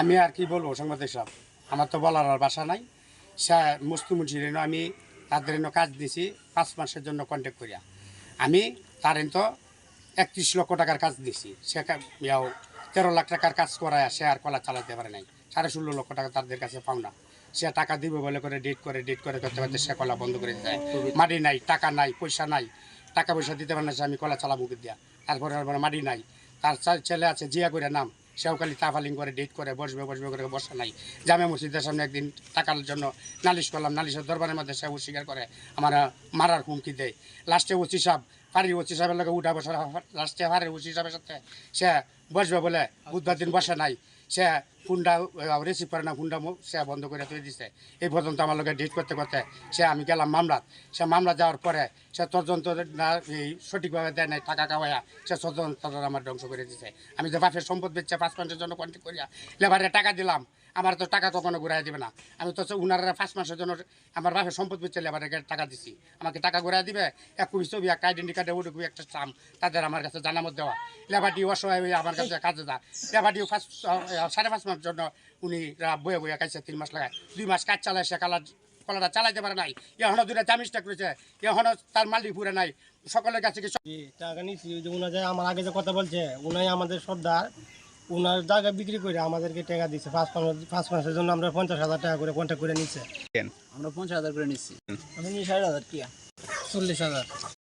আমি আর কি বলব সংবাদ সব আমার তো বলার আর বাসা নাই। সে মুস্তুমুন্সির এনে আমি তাদের কাজ দিছি পাঁচ মাসের জন্য কন্ট্যাক্ট করিয়া। আমি তার তো একত্রিশ লক্ষ টাকার কাজ দিছি। সে ইয়াও তেরো লাখ টাকার কাজ করায় সে আর কলা চালাতে পারে নাই। সাড়ে ষোলো লক্ষ টাকা তাদের কাছে পাও না। সে টাকা দিবে বলে করে ডেট করে ডেট করে করতে করতে সে কলা বন্ধ করে দেয় মাটি নাই টাকা নাই পয়সা নাই। টাকা পয়সা দিতে পারে না সে আমি কলা চালাবো দিয়া? তারপরে মাটি নাই। তার ছেলে আছে জিয়া করে নাম। সেও খালি তাফালিং করে ডেট করে, বসবে বসবে করে, বসা নাই। জামে মসজিদের সামনে একদিন টাকার জন্য নালিশ করলাম, নালিশের দরবারের মধ্যে সে অস্বীকার করে, আমার মারার হুমকি দেয়। লাস্টে ওসি সাহেব ফাঁড়ির ওসি সাহেবের লোক উঠা বসা লাস্টে হারে ওসি সাহেবের সাথে, সে বসবে বলে বুধবার দিন বসে নাই। সে ফোনটা রিসিভ করে না ফোনটা সে বন্ধ করে তুই দিছে। এই পর্যন্ত আমার ডেট করতে করতে সে আমি গেলাম মামলাত। সে মামলা যাওয়ার পরে সে তদন্ত না, এই সঠিকভাবে দেয় নাই, টাকা কামাইয়া সে তদন্ত আমার ধ্বংস করে দিছে। আমি যে বাপের সম্পদ বেচছে পাঁচ মাসের জন্য কন্ট্যাক্ট করিয়া লেবারে টাকা দিলাম, আমার তো টাকা কখনো ঘুরাই দিবে না। আমি তো উনারা পাঁচ মাসের জন্য আমার বাপের সম্পদ বেচে লেবারে টাকা দিছি। আমাকে টাকা ঘুরাই দিবে এক কুড়ি ছবি একটা আইডেন্টি কার্ডে উঠুক একটা চাম, তাদের আমার কাছে জানামত দেওয়া। লেবারটি অসহায় হয়ে আমার কাছে কাজে যা। লেবারটিও ফার্স্ট সাড়ে পাঁচ মাস জন্য উনি রা- বয়ে বয়ে কাছে তিন মাস লাগায়। দুই মাস কাজ চালায় সে কালার কলাটা চালাইতে পারে নাই। এখনও দুটা চামিজটা করেছে। এখনও তার মালিক পুরে নাই। সকলের কাছে কি জি, টাকা নিচ্ছি ওই যে উনা যায় আমার আগে যে কথা বলছে উনাই আমাদের সর্দার। উনার জায়গা বিক্রি করে আমাদেরকে টাকা দিচ্ছে পাঁচ মাস পাঁচ মাসের জন্য আমরা পঞ্চাশ হাজার টাকা করে কন্ট্যাক্ট করে নিচ্ছে আমরা পঞ্চাশ হাজার করে নিচ্ছি আমি ষাট হাজার টিয়া চল্লিশ হাজার।